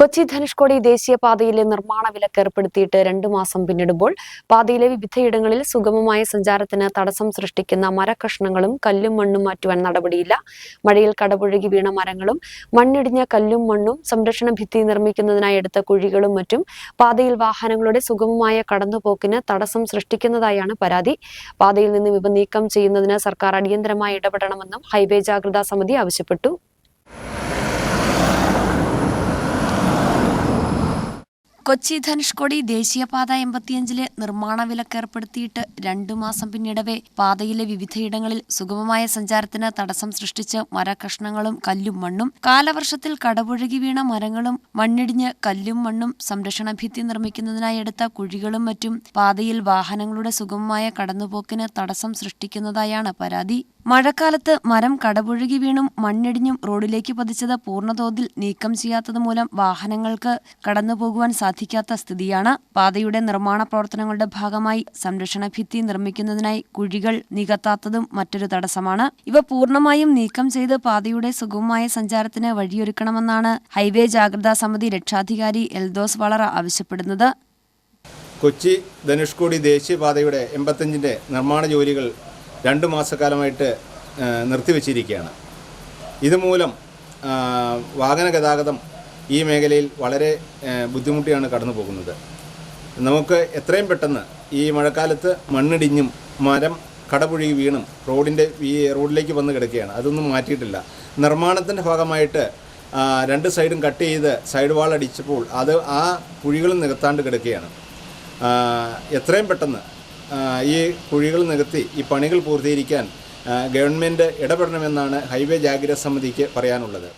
കൊച്ചി ധനുഷ്കോടി ദേശീയപാതയിലെ നിർമ്മാണ വിലക്ക് ഏർപ്പെടുത്തിയിട്ട് രണ്ടു മാസം പിന്നിടുമ്പോൾ പാതയിലെ വിവിധയിടങ്ങളിൽ സുഗമമായ സഞ്ചാരത്തിന് തടസ്സം സൃഷ്ടിക്കുന്ന മരകഷ്ണങ്ങളും കല്ലും മണ്ണും മാറ്റുവാൻ നടപടിയില്ല. മഴയിൽ കടപുഴകി വീണ മരങ്ങളും മണ്ണിടിഞ്ഞ കല്ലും മണ്ണും സംരക്ഷണ ഭിത്തി നിർമ്മിക്കുന്നതിനായി എടുത്ത കുഴികളും മറ്റും പാതയിൽ വാഹനങ്ങളുടെ സുഗമമായ കടന്നുപോക്കിന് തടസ്സം സൃഷ്ടിക്കുന്നതായാണ് പരാതി. പാതയിൽ നിന്ന് ഇവ നീക്കം ചെയ്യുന്നതിന് സർക്കാർ അടിയന്തരമായി ഇടപെടണമെന്നും ഹൈവേ ജാഗ്രതാ സമിതി ആവശ്യപ്പെട്ടു. കൊച്ചി ധനുഷ്കോടി ദേശീയപാത എൺപത്തിയഞ്ചിലെ നിർമ്മാണ വിലക്ക് ഏർപ്പെടുത്തിയിട്ട് രണ്ടു മാസം പിന്നിടവേ പാതയിലെ വിവിധയിടങ്ങളിൽ സുഗമമായ സഞ്ചാരത്തിന് തടസ്സം സൃഷ്ടിച്ച് മരകഷ്ണങ്ങളും കല്ലും മണ്ണും കാലവർഷത്തിൽ കടപുഴകി വീണ മരങ്ങളും മണ്ണിടിഞ്ഞ് കല്ലും മണ്ണും സംരക്ഷണ ഭിത്തി നിർമ്മിക്കുന്നതിനായി എടുത്ത കുഴികളും മറ്റും പാതയിൽ വാഹനങ്ങളുടെ സുഗമമായ കടന്നുപോക്കിന് തടസ്സം സൃഷ്ടിക്കുന്നതായാണ് പരാതി. മഴക്കാലത്ത് മരം കടപുഴകി വീണും മണ്ണിടിഞ്ഞും റോഡിലേക്ക് പതിച്ചത് പൂർണതോതിൽ നീക്കം ചെയ്യാത്തത് മൂലം വാഹനങ്ങൾക്ക് കടന്നുപോകുവാൻ സാധിക്കാത്ത സ്ഥിതിയാണ്. പാതയുടെ നിർമ്മാണ പ്രവർത്തനങ്ങളുടെ ഭാഗമായി സംരക്ഷണ ഭിത്തി നിർമ്മിക്കുന്നതിനായി കുഴികൾ നികത്താത്തതും മറ്റൊരു തടസ്സമാണ്. ഇവ പൂർണമായും നീക്കം ചെയ്ത് പാതയുടെ സുഗമമായ സഞ്ചാരത്തിന് വഴിയൊരുക്കണമെന്നാണ് ഹൈവേ ജാഗ്രതാ സമിതി രക്ഷാധികാരി എൽദോസ് വളറ ആവശ്യപ്പെടുന്നത്. കൊച്ചി ധനുഷ്കോടി ദേശീയപാതയുടെ എൺപത്തഞ്ചിന്റെ നിർമ്മാണ ജോലികൾ രണ്ട് മാസക്കാലമായിട്ട് നിർത്തിവെച്ചിരിക്കുകയാണ്. ഇതുമൂലം വാഹന ഗതാഗതം ഈ മേഖലയിൽ വളരെ ബുദ്ധിമുട്ടിയാണ് കടന്നു പോകുന്നത്. നമുക്ക് എത്രയും പെട്ടെന്ന് ഈ മഴക്കാലത്ത് മണ്ണിടിഞ്ഞും മരം കടപുഴി വീണും റോഡിന്റെ ഈ റോഡിലേക്ക് വന്ന് കിടക്കുകയാണ്. അതൊന്നും മാറ്റിയിട്ടില്ല. നിർമ്മാണത്തിന്റെ ഭാഗമായിട്ട് രണ്ട് സൈഡും കട്ട് ചെയ്ത് സൈഡ് വാൾ അടിച്ചപ്പോൾ അത് ആ കുഴികൾ നികത്താണ്ട് കിടക്കുകയാണ്. എത്രയും പെട്ടെന്ന് ഈ കുഴികൾ നികത്തി ഈ പണികൾ പൂർത്തീകരിക്കാൻ ഗവൺമെന്റ് ഇടപെടണമെന്നാണ് ഹൈവേ ജാഗ്രത സമിതിക്ക് പറയാനുള്ളത്.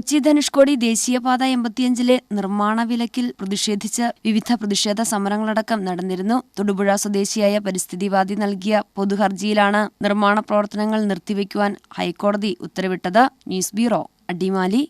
കൊച്ചി ധനുഷ്കോടി ദേശീയപാത എൺപത്തിയഞ്ചിലെ നിർമ്മാണ വിലക്കിൽ പ്രതിഷേധിച്ച് വിവിധ പ്രതിഷേധ സമരങ്ങളടക്കം നടന്നിരുന്നു. തൊടുപുഴ സ്വദേശിയായ പരിസ്ഥിതിവാദി നൽകിയ പൊതുഹർജിയിലാണ് നിർമ്മാണ പ്രവർത്തനങ്ങൾ നിർത്തിവെക്കുവാൻ ഹൈക്കോടതി ഉത്തരവിട്ടത്. News bureau Adimali.